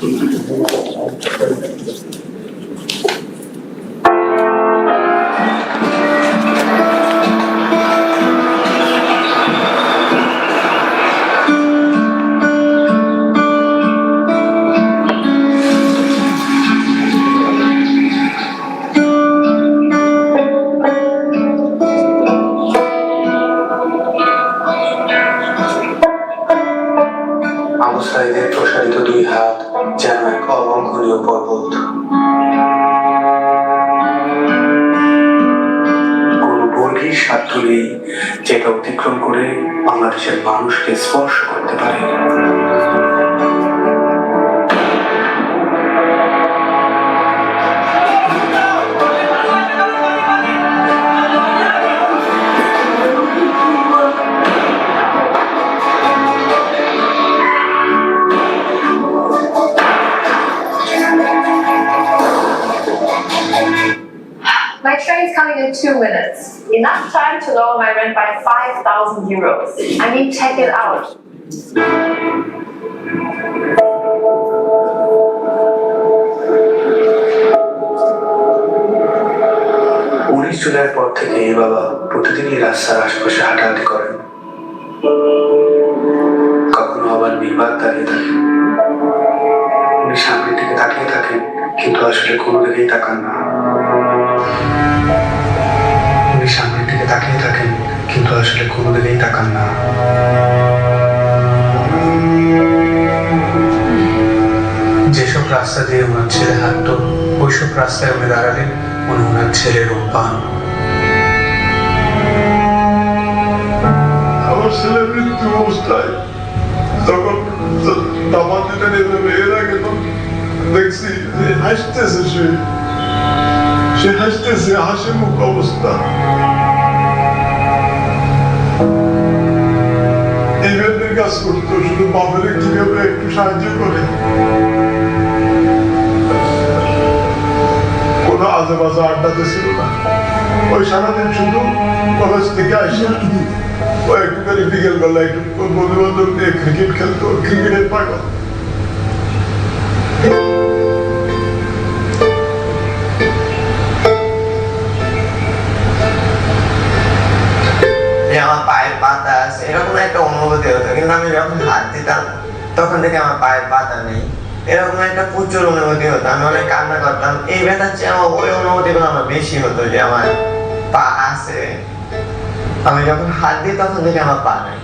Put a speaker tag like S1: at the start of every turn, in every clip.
S1: Thank you. নেই যেটা অতিক্রম করে বাংলাদেশের মানুষকে স্পর্শ করতে পারে
S2: two minutes. Enough time to lower my rent by 5,000 euros. I mean, check it out.
S1: উনিশ জুলাইয়ের পর থেকে এই বাবা প্রতিদিনই রাস্তার আশেপাশে হাঁটাহাঁটি করেন কখনো আবার নির্বাক দাঁড়িয়ে থাকেন উনি সামনের দিকে তাকিয়ে থাকেন কিন্তু আসলে কোনো দিকেই তাকান না আসলে কোনো দিকেই তাকান না। যেসব রাস্তা দিয়ে ওনার ছেলে হাঁটতো, ওইসব রাস্তায় উনি দাঁড়ালেন, উনি ওনার ছেলের পান
S3: আমার ছেলের মৃত্যু অবস্থায় তখন দামার যেটা নেবে এর আগে দেখছি হাসতেছে সে। সে হাসতেছে হাসি মুখ অবস্থা। কাজ করতো শুধু বাপের কীভাবে একটু সাহায্য করে। কোনো আজে বাজে আড্ডাতে ছিল না। ওই সারাদিন শুধু কলেজ থেকে আসে। ও একটু করে বিকেল বেলা একটু বন্ধু বান্ধব নিয়ে ক্রিকেট খেলতো। ক্রিকেটের পাগল।
S4: আমি যখন হাত দিতাম, তখন থেকে আমার পায়ের পাতা নেই। এরকম একটা প্রচুর অনুভূতি হতো। আমি অনেক কান্না করতাম। এই ব্যথার চেয়ে আমার, ওই অনুভূতিগুলো আমার বেশি হতো যে আমার পা আছে। আমি যখন হাত দিই, তখন থেকে আমার পা নেই।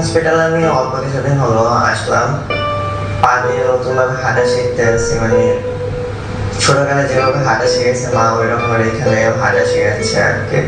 S4: হসপিটালে আমি অল্প কিছুদিন হলো আসলাম। পা দিয়ে নতুন ভাবে হাঁটা শিখতে আসছি মানে ছোটবেলায় যেভাবে হাঁটা শিখেছে মা ওই রকম এখানে হাঁটা শিখাচ্ছে আর কি।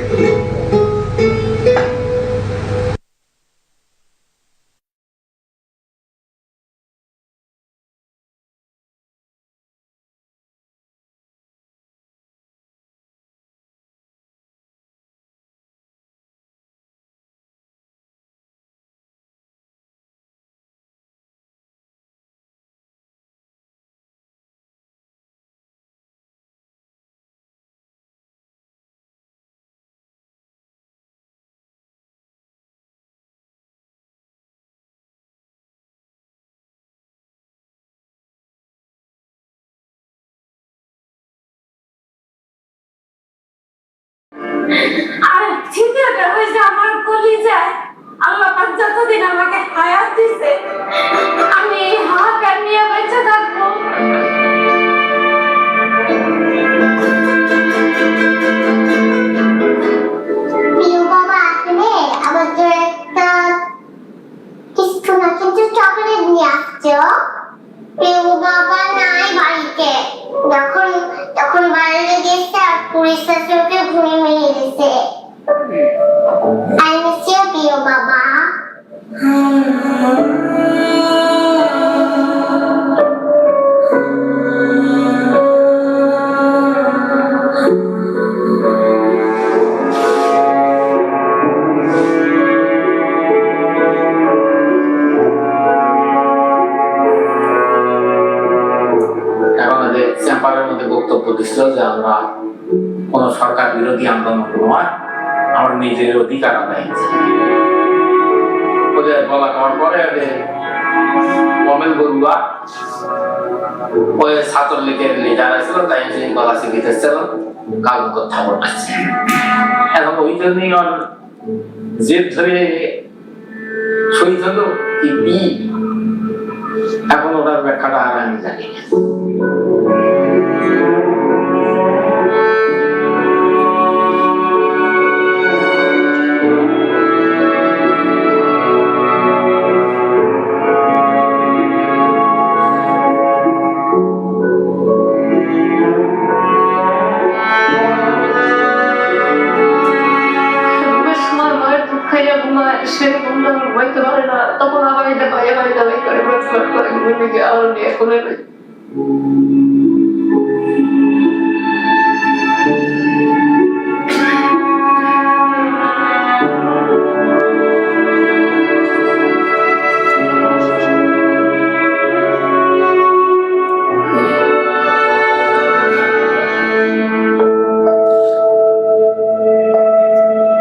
S5: আর তৃতীয়টা হয়েছে আমার কলিজায়। আল্লাহ পাক যতদিন আমাকে হায়াত দিছে, আমি এই হাহাকার নিয়ে বেঁচে থাকব
S6: চেম্বারের মধ্যে বক্তব্য দিছিল যে আমরা কোন সরকার বিরোধী আন্দোলন নয় আমার নিজের অধিকার আদায় বলা খাওয়ার পরে মমেল বড়ুয়া ওই ছাত্র লীগের লিডার ছিল তাই সেই গলা শিখিতে কালো কথা বলেছে এখন ওই জন্যই ওর জেদ ধরে শহীদ হলো কি এখন ওটার ব্যাখ্যাটা আর আমি জানি না।
S2: নিয়ে করে নেয়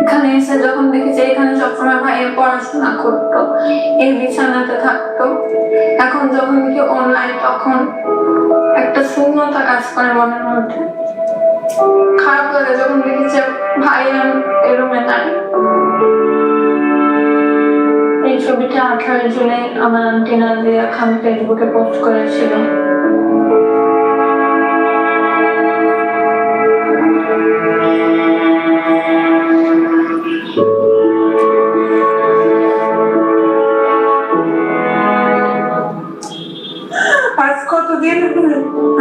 S2: এখানে যখন দেখেছি এখানে সবসময় ভাইয়ের পড়াশোনা করতো এই বিছানাতে থাকতো। এখন যখন দেখি অনলাইন তখন একটা শূন্যতা কাজ করে মনের মধ্যে। খারাপ লাগে যখন দেখি যে, ভাই এই রুমে নাই। এই ছবিটা আঠারো জুলাই আমার আন্টি দিয়া খান ফেসবুকে পোস্ট করেছিল।
S7: কতদিন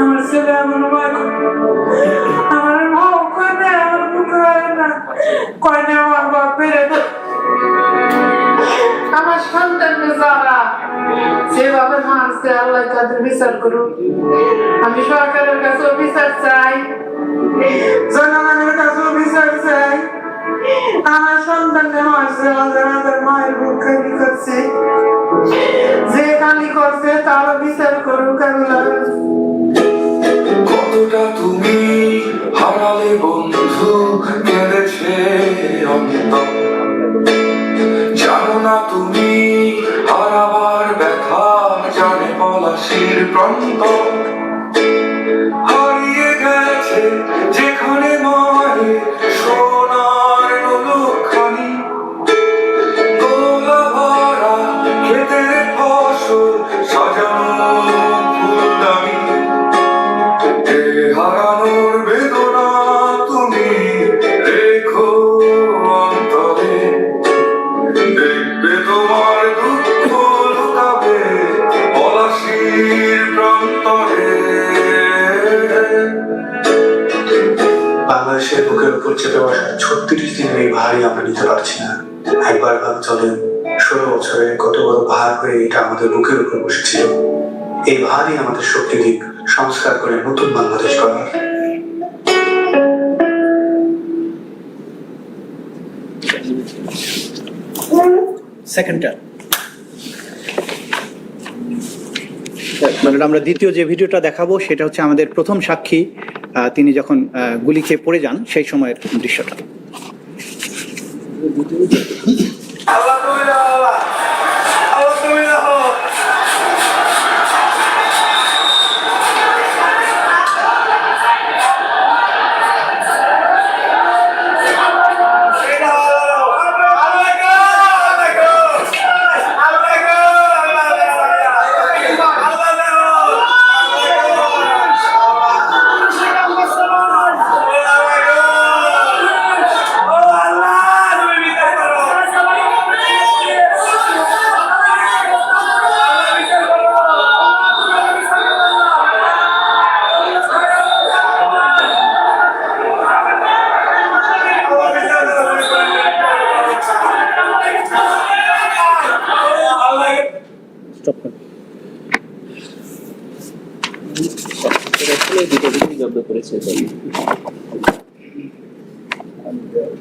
S7: আমার ছেলে আমার মা আমার মা কয় না, আমার মুখে হয় না, কয় না, আমার বাপ বেড়ে না।
S2: আমার সন্তান যারা, যেভাবে মারছে, আল্লাহ তাদের বিচার করুন আমি সরকারের কাছে বিচার চাই,
S7: জনগণের কাছে বিচার চাই। আমার সন্তানকে মারছে আমাদের আমাদের মায়ের খালি করছে। করছে তার বিচার করুক
S8: কতটা তুমি হারালে বন্ধু, কেঁদেছে জানো না তুমি হারাবার ব্যথা, জানে পলাশির প্রান্ত।
S1: বাংলাদেশের বুকের উপর চেপে বসা ছত্রিশ দিনের এই ভারই আমরা নিতে পারছি না। একবার ভাব চলেন ষোলো বছরে কত বড় ভার হয়ে এটা আমাদের বুকের উপর বসেছিল এই ভারই আমাদের শক্তি দিক, সংস্কার করে নতুন বাংলাদেশ করার
S9: সেকেন্ডটা মানে আমরা দ্বিতীয় যে ভিডিওটা দেখাবো, সেটা হচ্ছে আমাদের প্রথম সাক্ষী তিনি যখন গুলি খেয়ে পড়ে যান সেই সময়ের দৃশ্যটা।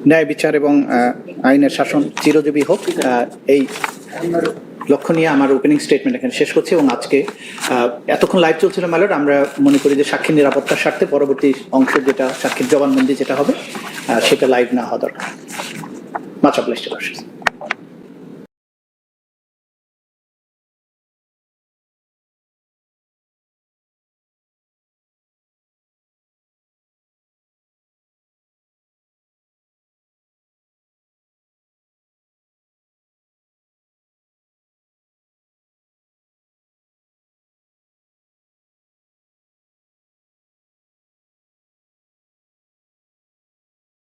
S9: ন্যায় বিচার এবং আইনের শাসন চিরজীবী হোক এই লক্ষ্য নিয়ে আমার ওপেনিং স্টেটমেন্ট এখানে শেষ করছি এবং আজকে এতক্ষণ লাইভ চলছিল ম্যালট আমরা মনে করি যে সাক্ষীর নিরাপত্তার স্বার্থে পরবর্তী অংশ যেটা, সাক্ষীর জবানবন্দি যেটা হবে সেটা লাইভ না হওয়া দরকার। মাছ আসছে